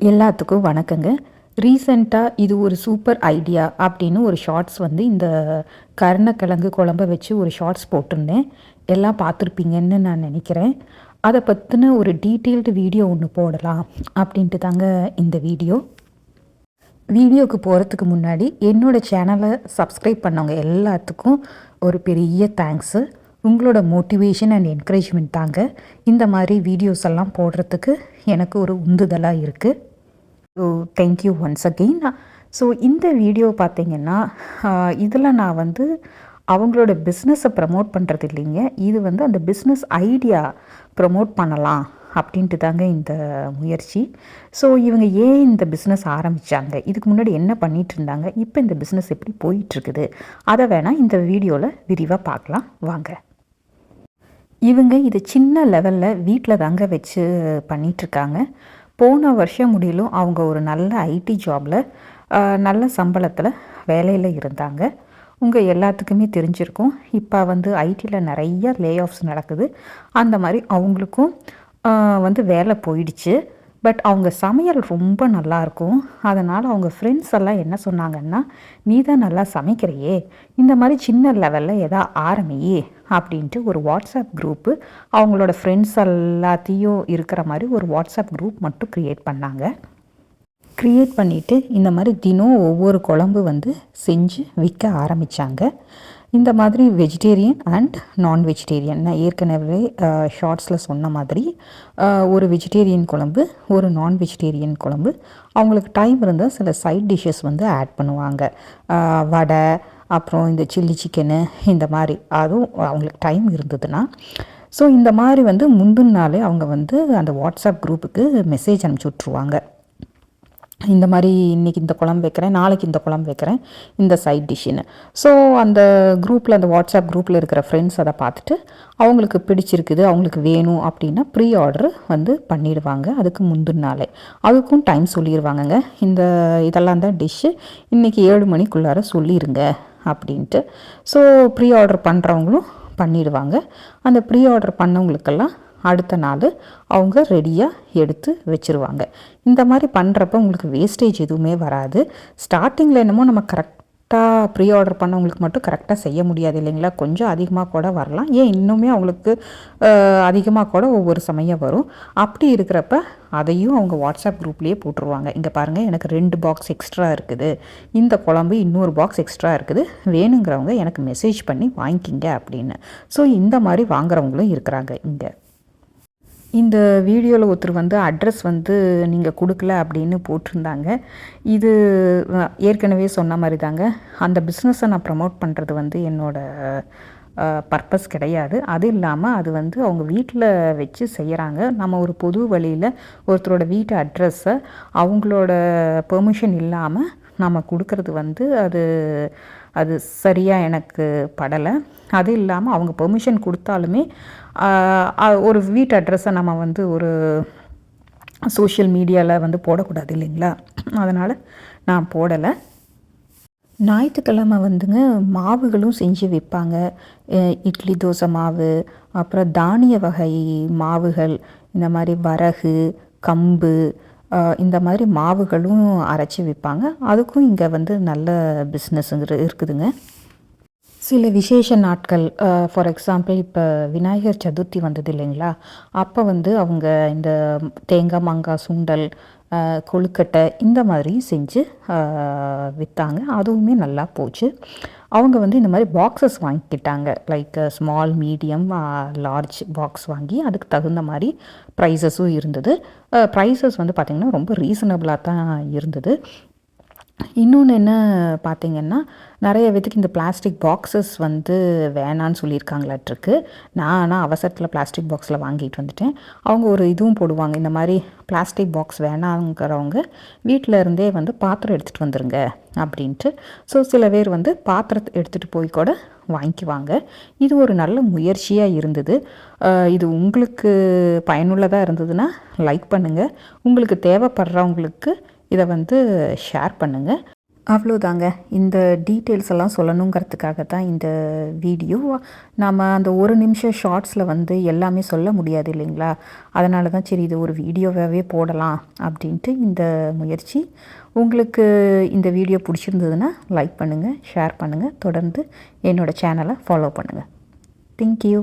எல்லாத்துக்கும் வணக்கங்க. ரீசெண்டாக இது ஒரு சூப்பர் ஐடியா அப்படின்னு ஒரு ஷார்ட்ஸ் வந்து இந்த கருணக்கிழங்கு குழம்ப வச்சு ஒரு ஷார்ட்ஸ் போட்டிருந்தேன். எல்லாம் பார்த்துருப்பீங்கன்னு நான் நினைக்கிறேன். அதை பற்றின ஒரு டீட்டெயில்டு வீடியோ ஒன்று போடலாம் அப்படின்ட்டு தாங்க இந்த வீடியோ. வீடியோவுக்கு போகிறதுக்கு முன்னாடி என்னோடய சேனலை சப்ஸ்கிரைப் பண்ணவங்க எல்லாத்துக்கும் ஒரு பெரிய தேங்க்ஸு உங்களோட மோட்டிவேஷன் அண்ட் என்கரேஜ்மெண்ட் தாங்க. இந்த மாதிரி வீடியோஸ் எல்லாம் போடுறதுக்கு எனக்கு ஒரு உந்துதலாக இருக்குது so thank you once again so இந்த வீடியோ பார்த்தீங்கன்னா இதில் நான் வந்து அவங்களோட பிஸ்னஸை ப்ரமோட் பண்ணுறது இல்லைங்க. இது வந்து அந்த பிஸ்னஸ் ஐடியா ப்ரமோட் பண்ணலாம் அப்படின்ட்டு தாங்க இந்த முயற்சி. ஸோ இவங்க ஏன் இந்த பிஸ்னஸ் ஆரம்பித்தாங்க இதுக்கு முன்னாடி என்ன பண்ணிகிட்டு இருந்தாங்க? இப்போ இந்த பிஸ்னஸ் எப்படி போயிட்டுருக்குது? அதை வேணால் இந்த வீடியோவில் விரிவாக பார்க்கலாம். வாங்க. இவங்க இது சின்ன லெவலில் வீட்டில் தாங்க வச்சு பண்ணிகிட்ருக்காங்க போன வருஷம் முடியலும் அவங்க ஒரு நல்ல ஐடி ஜாபில் நல்ல சம்பளத்தில் வேலையில் இருந்தாங்க. உங்கள் எல்லாத்துக்குமே தெரிஞ்சிருக்கும். இப்போ வந்து ஐடியில் நிறைய லே ஆஃப்ஸ் நடக்குது. அந்த மாதிரி அவங்களுக்கும் வந்து வேலை போயிடுச்சு. பட் அவங்க சமையல் ரொம்ப நல்லாயிருக்கும் அதனால் அவங்க ஃப்ரெண்ட்ஸ் எல்லாம் என்ன சொன்னாங்கன்னா நீ தான் நல்லா சமைக்கிறையே. இந்த மாதிரி சின்ன லெவலில் எதா ஆரம்பியே அப்படின்ட்டு ஒரு வாட்ஸ்அப் குரூப்பு அவங்களோட ஃப்ரெண்ட்ஸ் எல்லாத்தையும் இருக்கிற மாதிரி ஒரு வாட்ஸ்அப் குரூப் மட்டும் க்ரியேட் பண்ணாங்க. க்ரியேட் பண்ணிவிட்டு இந்த மாதிரி தினம் ஒவ்வொரு குழம்பு வந்து செஞ்சு விற்க ஆரம்பித்தாங்க இந்த மாதிரி வெஜிடேரியன் அண்ட் நான் வெஜிடேரியன் நான் ஏற்கனவே ஷார்ட்ஸில் சொன்ன மாதிரி ஒரு வெஜிடேரியன் குழம்பு ஒரு நான் வெஜிடேரியன் குழம்பு. அவங்களுக்கு டைம் இருந்தால் சில சைட் டிஷ்ஷஸ் வந்து ஆட் பண்ணுவாங்க. வடை அப்புறம் இந்த சில்லி சிக்கனு இந்த மாதிரி. அதுவும் அவங்களுக்கு டைம் இருந்ததுன்னா. ஸோ இந்த மாதிரி வந்து முந்தின நாளே அவங்க வந்து அந்த வாட்ஸ்அப் குரூப்புக்கு மெசேஜ் அனுப்பிச்சி விட்ருவாங்க இந்த மாதிரி இன்றைக்கி இந்த குழம்பு வைக்கிறேன் நாளைக்கு இந்த குழம்பு வைக்கிறேன் இந்த சைட் டிஷ்ஷுன்னு ஸோ அந்த குரூப்பில் அந்த வாட்ஸ்அப் குரூப்பில் இருக்கிற ஃப்ரெண்ட்ஸ் அதை பார்த்துட்டு அவங்களுக்கு பிடிச்சிருக்குது அவங்களுக்கு வேணும் அப்படின்னா ப்ரீ ஆர்டர் வந்து பண்ணிடுவாங்க. அதுக்கு முந்தின நாளே. அதுக்கும் டைம் சொல்லிடுவாங்கங்க இந்த இதெல்லாம் தான் டிஷ்ஷு இன்றைக்கி ஏழு மணிக்குள்ளார சொல்லிடுங்க அப்படின்ட்டு. ஸோ ப்ரீ ஆர்டர் பண்ணுறவங்களும் பண்ணிடுவாங்க. அந்த ப்ரீ ஆர்டர் பண்ணவங்களுக்கெல்லாம் அடுத்த நாள் அவங்க ரெடியாக எடுத்து வச்சுருவாங்க. இந்த மாதிரி பண்ணுறப்ப உங்களுக்கு வேஸ்டேஜ் எதுவுமே வராது. ஸ்டார்டிங்கில் என்னமோ நம்ம கரெக்டாக ப்ரீ ஆர்டர் பண்ணவங்களுக்கு மட்டும் கரெக்டாக செய்ய முடியாது இல்லைங்களா? கொஞ்சம் அதிகமாக கூட வரலாம். ஏன் இன்னுமே அவங்களுக்கு அதிகமாக கூட ஒவ்வொரு சமயம் வரும். அப்படி இருக்கிறப்ப அதையும் அவங்க வாட்ஸ்அப் குரூப்லேயே போட்டுருவாங்க. இங்கே பாருங்கள் எனக்கு ரெண்டு பாக்ஸ் எக்ஸ்ட்ரா இருக்குது. இந்த குழம்பு இன்னொரு பாக்ஸ் எக்ஸ்ட்ரா இருக்குது. வேணுங்கிறவங்க எனக்கு மெசேஜ் பண்ணி வாங்கிக்கிங்க அப்படின்னு. ஸோ இந்த மாதிரி வாங்குறவங்களும் இருக்கிறாங்க இங்கே. இந்த வீடியோவில் ஒருத்தர் வந்து அட்ரஸ் வந்து நீங்கள் கொடுக்கல அப்படின்னு போட்டிருந்தாங்க. இது ஏற்கனவே சொன்ன மாதிரி தாங்க அந்த பிஸ்னஸை நான் ப்ரமோட் பண்ணுறது வந்து என்னோடய பர்பஸ் கிடையாது. அது இல்லாமல் அது வந்து அவங்க வீட்டில் வச்சு செய்கிறாங்க நம்ம ஒரு பொது வழியில் ஒருத்தரோட வீட்டு அட்ரஸை அவங்களோட பெர்மிஷன் இல்லாமல் நம்ம கொடுக்கறது வந்து அது அது சரியாக எனக்கு படலை. அது இல்லாமல் அவங்க பெர்மிஷன் கொடுத்தாலுமே ஒரு வீட்டு அட்ரஸை நம்ம வந்து ஒரு சோஷியல் மீடியாவில் வந்து போடக்கூடாது இல்லைங்களா? அதனால் நான் போடலை. ஞாயிற்றுக்கிழமை வந்துங்க மாவுகளும் செஞ்சு விற்பாங்க இட்லி தோசை மாவு அப்புறம் தானிய வகை மாவுகள் இந்த மாதிரி வரகு கம்பு இந்த மாதிரி மாவுகளும் அரைச்சி விற்பாங்க. அதுக்கும் இங்கே வந்து நல்ல பிஸ்னஸ் இருக்குதுங்க. சில விசேஷ நாட்கள் ஃபார் எக்ஸாம்பிள் இப்போ விநாயகர் சதுர்த்தி வந்தது இல்லைங்களா? அப்போ வந்து அவங்க இந்த தேங்காய் மாங்காய் சுண்டல் கொழுக்கட்டை இந்த மாதிரி செஞ்சு விற்றாங்க அதுவுமே நல்லா போச்சு. அவங்க வந்து இந்த மாதிரி boxes வாங்கிக்கிட்டாங்க. Like small medium large box வாங்கி அதுக்கு தகுந்த மாதிரி ப்ரைஸஸும் இருந்தது. Uh, ப்ரைஸஸ் வந்து பார்த்திங்கன்னா ரொம்ப ரீசனபிளாக தான் இருந்தது. இன்னொன்று என்ன பார்த்தீங்கன்னா நிறைய பேத்துக்கு இந்த பிளாஸ்டிக் பாக்ஸஸ் வந்து வேணான்னு சொல்லியிருக்காங்களாட்ருக்கு. நான் ஆனால் அவசரத்தில் பிளாஸ்டிக் பாக்ஸில் வாங்கிட்டு வந்துட்டேன். அவங்க ஒரு இதுவும் போடுவாங்க இந்த மாதிரி பிளாஸ்டிக் பாக்ஸ் வேணாங்கிறவங்க வீட்டில் இருந்தே வந்து பாத்திரம் எடுத்துகிட்டு வந்துருங்க அப்படின்ட்டு. ஸோ சில பேர் வந்து பாத்திரத்தை எடுத்துகிட்டு போய் கூட வாங்கிக்குவாங்க. இது ஒரு நல்ல முயற்சியாக இருந்தது. இது உங்களுக்கு பயனுள்ளதாக இருந்ததுன்னா லைக் பண்ணுங்கள் உங்களுக்கு தேவைப்படுறவங்களுக்கு இதை வந்து ஷேர் பண்ணுங்கள் அவ்வளோதாங்க. இந்த டீட்டெயில்ஸ் எல்லாம் சொல்லணுங்கிறதுக்காக தான் இந்த வீடியோ நாம் அந்த ஒரு நிமிஷம் ஷார்ட்ஸில் வந்து எல்லாமே சொல்ல முடியாது இல்லைங்களா? அதனால தான் சரி இது ஒரு வீடியோவாகவே போடலாம் அப்படின்ட்டு இந்த முயற்சி. உங்களுக்கு இந்த வீடியோ பிடிச்சிருந்ததுன்னா லைக் பண்ணுங்கள் ஷேர் பண்ணுங்கள் தொடர்ந்து என்னோடய சேனலை ஃபாலோ பண்ணுங்கள் தேங்க்யூ